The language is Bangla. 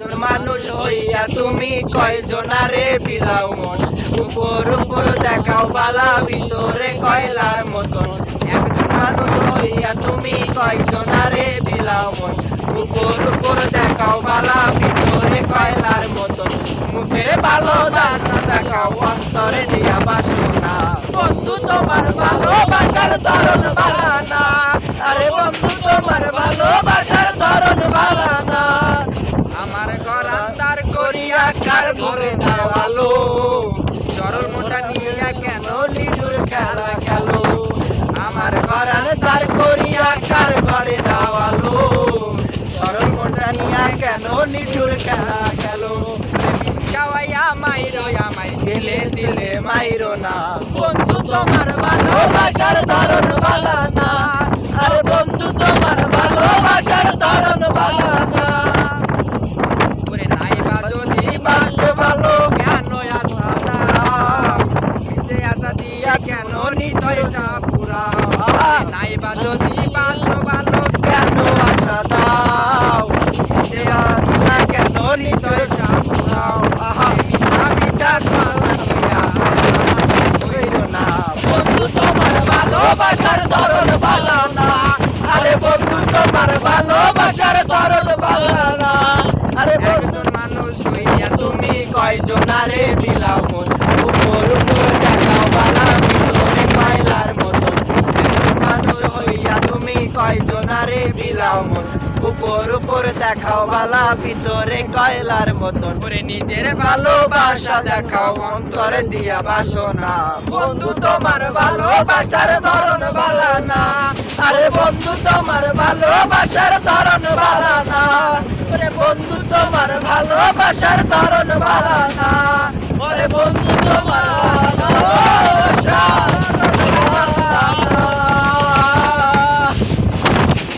মানুষ হইয়া তুমি কয়জনারে বিলাও মন? উপর উপর দেখাও বালা, ভিতরে কয়লার মতন। একজন মানুষ হইয়া তুমি কয়জনারে বিলাও মন? উপর উপর দেখাও বালা, ভিতরে কয়লার মতন। মুখের ভালো দাসা দেখাও, অন্তরে দিয়া বাসনা। বন্ধু তোমার ভালোবাসার ধরন বালানা আরে বন্ধু তোমার ভালোবাসার ধরন বালানা আমার ঘর আন্দার করিয়া সরল মোটা নিয়ে কেন খেলা খেলো? আমার ঘর আন্দার করিয়া কার ঘরে দেওয়ালো সরল মোটা নিয়ে কেন লিজুর খেলা খেলো? মাইরো, আমায় দিলে দিলে মাইরো না। বন্ধু তোমার ভালোবাসার ধরন বালা না আরে বন্ধু তোমার ভালোবাসার ধরন বালা না ওরে নাইবা যদি বাসে ভালো কেন আশা দাও নিচে দিয়া কেন নিচয়টা পুরা নাইবা যদি বাসো ভালো কেন আশা দাও কেন না বন্ধু তোমার ভালোবাসার ধরন বালা না আরে বন্ধু তোমার ভালোবাসার ধরন বালা না আরে বন্ধু মানুষ হইয়া তুমি কয়জনারে বিলাও মন উপর উপর দেখাও বালা ভিতরে কয়লার মতন একজন মানুষ হইয়া তুমি কয়জনারে বিলাও মন। উপর উপর দেখাও বালা ভিতরে কয়লার মতন। করে নিজের ভালোবাসা দেখাও অন্তরে দিয়া বাসনা। বন্ধু তোমার ভালোবাসার ধরন বালা না। আরে বন্ধু তোমার ভালোবাসার ধরন বালা না। আরে বন্ধু তোমার ভালোবাসার ধরন বালা